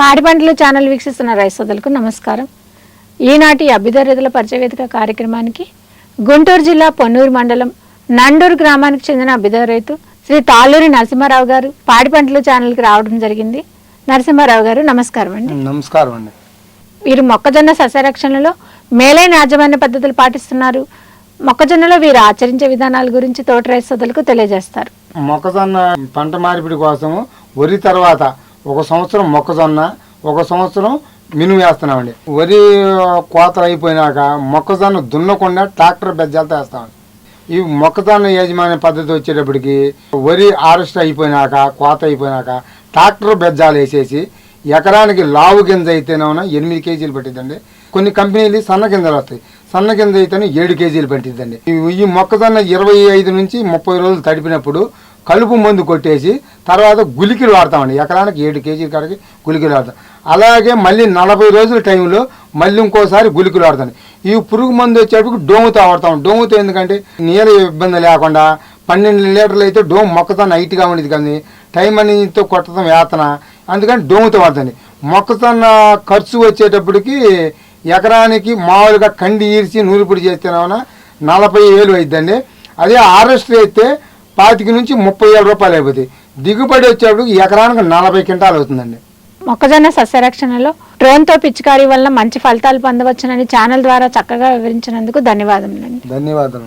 పాడి పంటలు ఛానల్ వీక్షిస్తున్న రైతు సోదరులకు నమస్కారం. ఈనాటి అభ్యుదయ రైతుల పరిచయ వేదిక కార్యక్రమానికి గుంటూరు జిల్లా పొన్నూరు మండలం నండూరు గ్రామానికి చెందిన అభ్యుదయ రైతు శ్రీ తాళ్ళూరి నరసింహారావు గారు పాడి పంటలు ఛానల్కి రావడం జరిగింది. నరసింహారావు గారు నమస్కారం అండి. నమస్కారం అండి. వీరు మొక్కజొన్న సస్యరక్షణలో మేలైన యాజమాన్య పద్ధతులు పాటిస్తున్నారు. మొక్కజొన్నలో వీరు ఆచరించే విధానాల గురించి తోట రైతు సోదరులకు తెలియజేస్తారు. మొక్కజొన్న పంట మార్పిడి కోసం వరి తర్వాత ఒక సంవత్సరం మొక్కజొన్న ఒక సంవత్సరం మినుము వేస్తున్నామండి. వరి కోతలు అయిపోయినాక మొక్కజొన్న దున్నకుండా ట్రాక్టర్ బెజ్జాలతో వేస్తామండి. ఈ మొక్కజొన్న యాజమాన్య పద్ధతి వచ్చేటప్పటికి వరి ఆరెస్ట్ అయిపోయినాక కోత అయిపోయినాక ట్రాక్టర్ బెజ్జాలు వేసేసి ఎకరానికి లావు గింజ అయితేనేమన్నా ఎనిమిది కేజీలు పట్టిద్దండి. కొన్ని కంపెనీలు సన్న గింజలు వస్తాయి. సన్న గింజ అయితేనే ఏడు కేజీలు పట్టిద్దండి. ఈ మొక్కజొన్న ఇరవై ఐదు నుంచి ముప్పై రోజులు తడిపినప్పుడు కలుపు మందు కొట్టేసి తర్వాత గులికలు వాడతామండి. ఎకరానికి ఏడు కేజీల కాడికి గులికలు వాడతాం. అలాగే మళ్ళీ నలభై రోజుల టైంలో మళ్ళీ ఇంకోసారి గులికలు వాడతాను ఈ పురుగు మందు వచ్చేటప్పుడు డోముతో వాడతాం. డోముతో ఎందుకంటే నీళ్ళ ఇబ్బంది లేకుండా పన్నెండు లీటర్లు అయితే డోము మొక్కతో హైట్గా ఉండేది కానీ టైం అనేదితో కొట్టడం వేతన. అందుకని డోముతో వాడుతుంది మొక్కజొన్న ఖర్చు వచ్చేటప్పటికి ఎకరానికి మామూలుగా కండి ఈర్చి నూరిపొడి చేస్తేనేమన్నా నలభై వేలు అయిద్దండి. అదే హార్వెస్టర్ అయితే పాతిక నుంచి ముప్పై వేల రూపాయలు అయిపోతాయి. దిగుబడి వచ్చేటప్పుడు ఎకరానికి నలభై క్వింటాలు అవుతుందండి. మొక్కజొన్న సస్యరక్షణలో డ్రోన్తో పిచికారీ వల్ల మంచి ఫలితాలు పొందవచ్చునని ఛానల్ ద్వారా చక్కగా వివరించినందుకు ధన్యవాదములండి. ధన్యవాదాలు